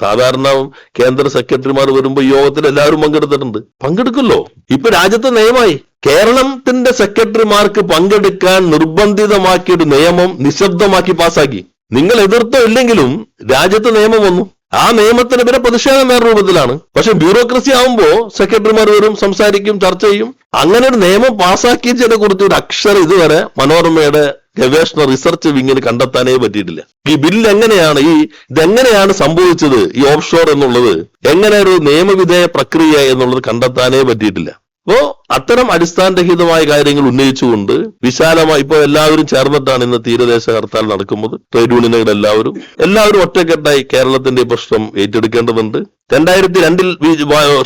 സാധാരണ കേന്ദ്ര സെക്രട്ടറിമാർ വരുമ്പോൾ യോഗത്തിൽ എല്ലാവരും പങ്കെടുത്തിട്ടുണ്ട്. പങ്കെടുക്കല്ലോ ഇപ്പൊ രാജ്യത്തെ നിയമമായി കേരളത്തിന്റെ സെക്രട്ടറിമാർക്ക് പങ്കെടുക്കാൻ നിർബന്ധിതമാക്കിയ ഒരു നിയമം നിശബ്ദമാക്കി പാസാക്കി നിങ്ങൾ എതിർത്തോ ഇല്ലെങ്കിലും രാജ്യത്തെ നിയമം വന്നു. ആ നിയമത്തിനെതിരെ പ്രതിഷേധം വേറെ രൂപത്തിലാണ്. പക്ഷെ ബ്യൂറോക്രസി ആവുമ്പോ സെക്രട്ടറിമാർ വരും സംസാരിക്കും ചർച്ച ചെയ്യും. അങ്ങനെ ഒരു നിയമം പാസാക്കിയതിനെ കുറിച്ച് ഒരു അക്ഷരം ഇതുവരെ മനോരമയുടെ ഗവേഷണ റിസർച്ച് വിങ്ങിന് കണ്ടെത്താനേ പറ്റിയിട്ടില്ല. ഈ ബില്ല് എങ്ങനെയാണ് ഈ ഇതെങ്ങനെയാണ് സംഭവിച്ചത് ഈ ഓഫ് ഷോർ എന്നുള്ളത്? എങ്ങനെ ഒരു നിയമവിധേയ പ്രക്രിയ എന്നുള്ളത് കണ്ടെത്താനേ പറ്റിയിട്ടില്ല. അപ്പോ അത്തരം അടിസ്ഥാനരഹിതമായ കാര്യങ്ങൾ ഉന്നയിച്ചുകൊണ്ട് വിശാലമായി ഇപ്പൊ എല്ലാവരും ചേർന്നിട്ടാണ് ഇന്ന് തീരദേശ ഹർത്താൽ നടക്കുന്നത്. ട്രേഡ് യൂണിയനുകൾ എല്ലാവരും എല്ലാവരും ഒറ്റക്കെട്ടായി കേരളത്തിന്റെ പ്രശ്നം ഏറ്റെടുക്കേണ്ടതുണ്ട്. രണ്ടായിരത്തി രണ്ടിൽ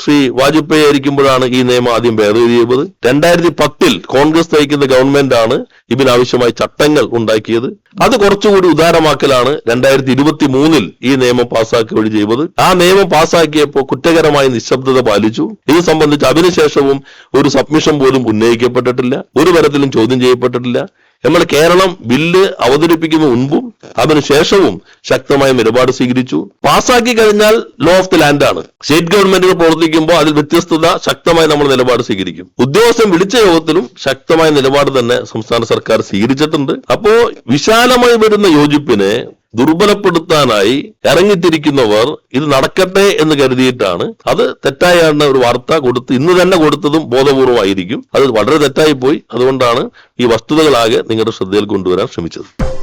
ശ്രീ വാജ്പേയി ആയിരിക്കുമ്പോഴാണ് ഈ നിയമം ആദ്യം ഭേദഗതി ചെയ്തത്. രണ്ടായിരത്തി പത്തിൽ കോൺഗ്രസ് നയിക്കുന്ന ആണ് ഇതിനാവശ്യമായ ചട്ടങ്ങൾ ഉണ്ടാക്കിയത്. അത് കുറച്ചുകൂടി ഉദാരമാക്കലാണ് രണ്ടായിരത്തി ഇരുപത്തി മൂന്നിൽ ഈ നിയമം പാസ്സാക്കി വഴി ചെയ്തത്. ആ നിയമം പാസ്സാക്കിയപ്പോൾ കുറ്റകരമായി നിശബ്ദത പാലിച്ചു. ഇത് സംബന്ധിച്ച് അതിനുശേഷവും ഒരു സബ്മിഷൻ പോലും ഉന്നയിക്കപ്പെട്ടിട്ടില്ല. ഒരു തരത്തിലും ചോദ്യം ചെയ്യപ്പെട്ടിട്ടില്ല. നമ്മൾ കേരളം ബില്ല് അവതരിപ്പിക്കുന്ന മുൻപും അതിനുശേഷവും ശക്തമായ നിലപാട് സ്വീകരിച്ചു. പാസ്സാക്കി കഴിഞ്ഞാൽ ലോ ഓഫ് ദി ലാൻഡ് ആണ്. സ്റ്റേറ്റ് ഗവൺമെന്റുകൾ പ്രവർത്തിക്കുമ്പോൾ അതിൽ വ്യത്യസ്തത ശക്തമായി നമ്മൾ നിലപാട് സ്വീകരിക്കും. ഉദ്യോഗസ്ഥൻ വിളിച്ച യോഗത്തിലും ശക്തമായ നിലപാട് തന്നെ സംസ്ഥാന സർക്കാർ സ്വീകരിച്ചിട്ടുണ്ട്. അപ്പോ വിശാലമായി വരുന്ന യോജിപ്പിനെ ദുർബലപ്പെടുത്താനായി ഇറങ്ങിത്തിരിക്കുന്നവർ ഇത് നടക്കട്ടെ എന്ന് കരുതിയിട്ടാണ്. അത് തെറ്റായാണ് ഒരു വാർത്ത കൊടുത്ത് ഇന്ന് തന്നെ കൊടുത്തതും ബോധപൂർവമായിരിക്കും. അത് വളരെ തെറ്റായി പോയി. അതുകൊണ്ടാണ് ഈ വസ്തുതകളാകെ നിങ്ങളുടെ ശ്രദ്ധയിൽ കൊണ്ടുവരാൻ ശ്രമിച്ചത്.